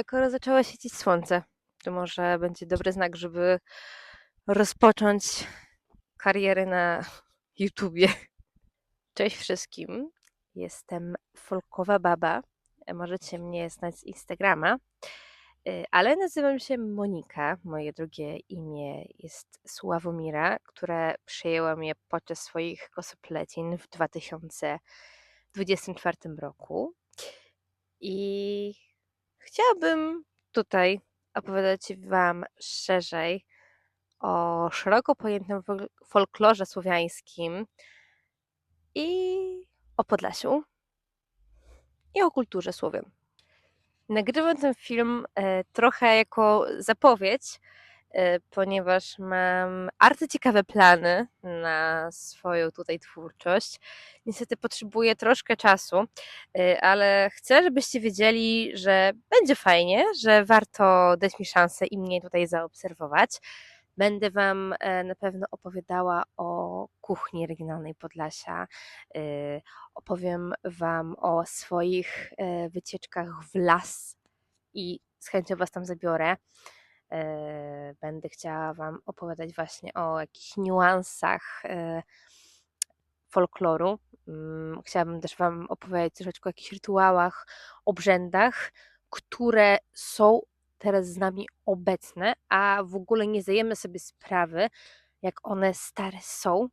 Skoro zaczęło świecić słońce, to może będzie dobry znak, żeby rozpocząć karierę na YouTubie. Cześć wszystkim, jestem Folkowa Baba. Możecie mnie znać z Instagrama, Y, ale nazywam się Monika. Moje drugie imię jest Sławomira, które przejęła mnie podczas swoich cosplaycin w 2024 roku. I chciałabym tutaj opowiadać Wam szerzej o szeroko pojętym fol- folklorze słowiańskim i o Podlasiu i o kulturze Słowian. Nagrywam ten film e, trochę jako zapowiedź, ponieważ mam arcyciekawe plany na swoją tutaj twórczość. Niestety potrzebuję troszkę czasu, e, ale chcę, żebyście wiedzieli, że będzie fajnie, że warto dać mi szansę i mnie tutaj zaobserwować. Będę Wam e, na pewno opowiadała o kuchni regionalnej Podlasia. e, Opowiem Wam o swoich e, wycieczkach w las i z chęcią Was tam zabiorę. E, Będę chciała Wam opowiadać właśnie o jakichś niuansach e, folkloru. Mm, Chciałabym też Wam opowiedzieć troszeczkę o jakichś rytuałach, obrzędach, które są teraz z nami obecne, a w ogóle nie zdajemy sobie sprawy, jak one stare są.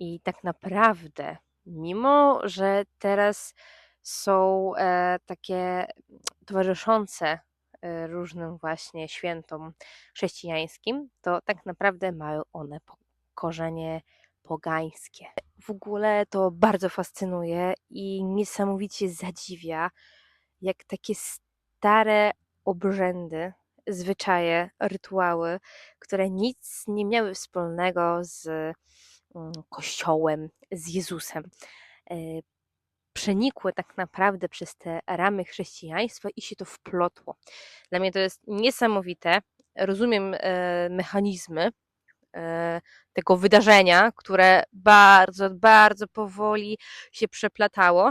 I tak naprawdę, mimo że teraz są e, takie towarzyszące różnym właśnie świętom chrześcijańskim, to tak naprawdę mają one korzenie pogańskie. W ogóle to bardzo fascynuje i niesamowicie zadziwia, jak takie stare obrzędy, zwyczaje, rytuały, które nic nie miały wspólnego z mm, Kościołem, z Jezusem, przenikły tak naprawdę przez te ramy chrześcijaństwa i się to wplotło. Dla mnie to jest niesamowite. Rozumiem e, mechanizmy e, tego wydarzenia, które bardzo, bardzo powoli się przeplatało.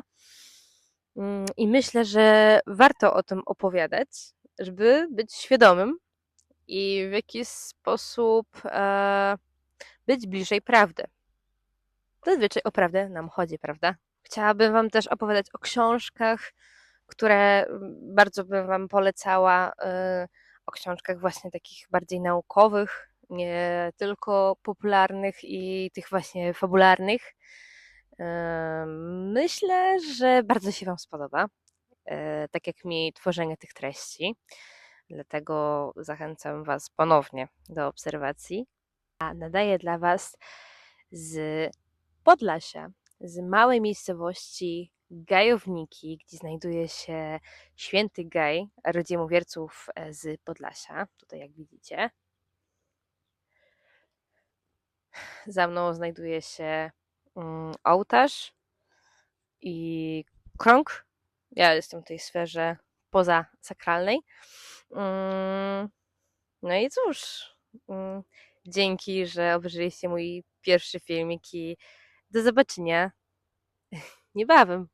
Mm, I myślę, że warto o tym opowiadać, żeby być świadomym i w jakiś sposób e, być bliżej prawdy. Zazwyczaj o prawdę nam chodzi, prawda? Chciałabym Wam też opowiadać o książkach, które mm, bardzo bym Wam polecała. y, O książkach właśnie takich bardziej naukowych, nie tylko popularnych i tych właśnie fabularnych. Y, Myślę, że bardzo się Wam spodoba, y, tak jak mi tworzenie tych treści. Dlatego zachęcam Was ponownie do obserwacji. A nadaję dla Was z Podlasia, z małej miejscowości Gajowniki, gdzie znajduje się święty Gaj, rodzimowierców e, z Podlasia, tutaj jak widzicie. Za mną znajduje się mm, ołtarz i krąg. Ja jestem w tej sferze poza sakralnej. Mm, No i cóż, mm, dzięki, że obejrzeliście mój pierwszy filmik i do zobaczenia niebawem.